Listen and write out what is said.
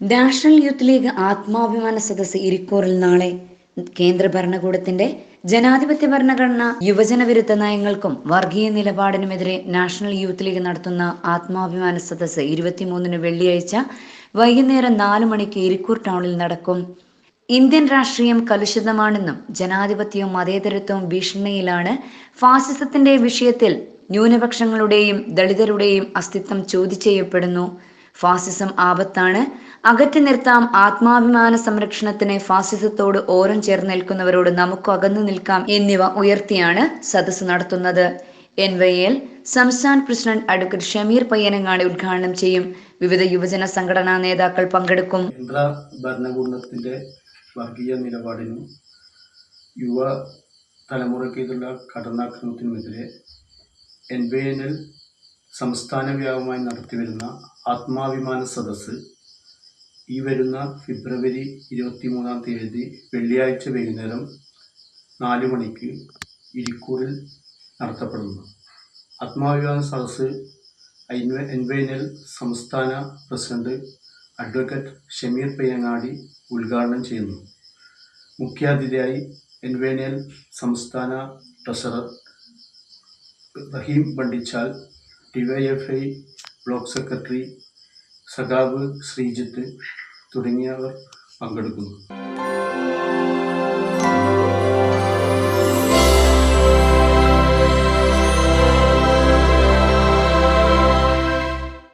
National youth league ആത്മാഭിമാന സദസ് ഇരിക്കൂറിൽ നാളെ. കേന്ദ്ര ഭരണകൂടത്തിന്റെ ജനാധിപത്യ ഭരണഘടന യുവജന വിരുദ്ധ നയങ്ങൾക്കും വർഗീയ നിലപാടിനുമെതിരെ നാഷണൽ യൂത്ത് ലീഗ് നടത്തുന്ന ആത്മാഭിമാന സദസ് ഇരുപത്തിമൂന്നിന് വെള്ളിയാഴ്ച വൈകുന്നേരം നാലു മണിക്ക് ഇരിക്കൂർ ടൗണിൽ നടക്കും. ഇന്ത്യൻ രാഷ്ട്രീയം കലുഷിതമാണെന്നും ജനാധിപത്യവും മതേതരത്വവും ഭീഷണിയിലാണ് ഫാസിസത്തിന്റെ വിഷയത്തിൽ ന്യൂനപക്ഷങ്ങളുടെയും ദളിതരുടെയും അസ്തിത്വം ചോദ്യം ചെയ്യപ്പെടുന്നു. ഫാസിസം ആപത്താണ്. അകറ്റി നിർത്താം ആത്മാഭിമാന സംരക്ഷണത്തിന് ഫാസിസത്തോട് ഓരം ചേർന്ന് നിൽക്കുന്നവരോട് നമുക്ക് അകന്നു നിൽക്കാം എന്നിവ ഉയർത്തിയാണ് സദസ് നടത്തുന്നത്. എൻ വൈ എൽ സംസ്ഥാന പ്രസിഡന്റ് അഡ്വക്കേറ്റ് ഷമീർ പയ്യനങ്ങാടി ഉദ്ഘാടനം ചെയ്യും. വിവിധ യുവജന സംഘടനാ നേതാക്കൾ പങ്കെടുക്കും. കേന്ദ്ര ഭരണകൂടത്തിന്റെ വർഗീയ നിലപാടിനും യുവ തലമുറയ്ക്കെതിരുള്ള കടന്നാക്രമണത്തിനുമെതിരെ എൻ ബി എൻ എൽ സംസ്ഥാന വ്യാപകമായി നടത്തിവരുന്ന ആത്മാഭിമാന സദസ്സ് ഈ വരുന്ന ഫെബ്രുവരി ഇരുപത്തിമൂന്നാം തീയതി വെള്ളിയാഴ്ച വൈകുന്നേരം നാല് മണിക്ക് ഇരിക്കൂറിൽ നടത്തപ്പെടുന്നു. ആത്മാഭിമാന സദസ്സ് എൻവൈനൽ സംസ്ഥാന പ്രസിഡന്റ് അഡ്വക്കേറ്റ് ഷമീർ പയ്യങ്ങാടി ഉദ്ഘാടനം ചെയ്യുന്നു. മുഖ്യാതിഥിയായി എൻ വൈ എൻ എൽ സംസ്ഥാന treasurer Raheem Bandichal DYFI block secretary സഖാവ് ശ്രീജിത്ത് തുടങ്ങിയവർ പങ്കെടുക്കുന്നു.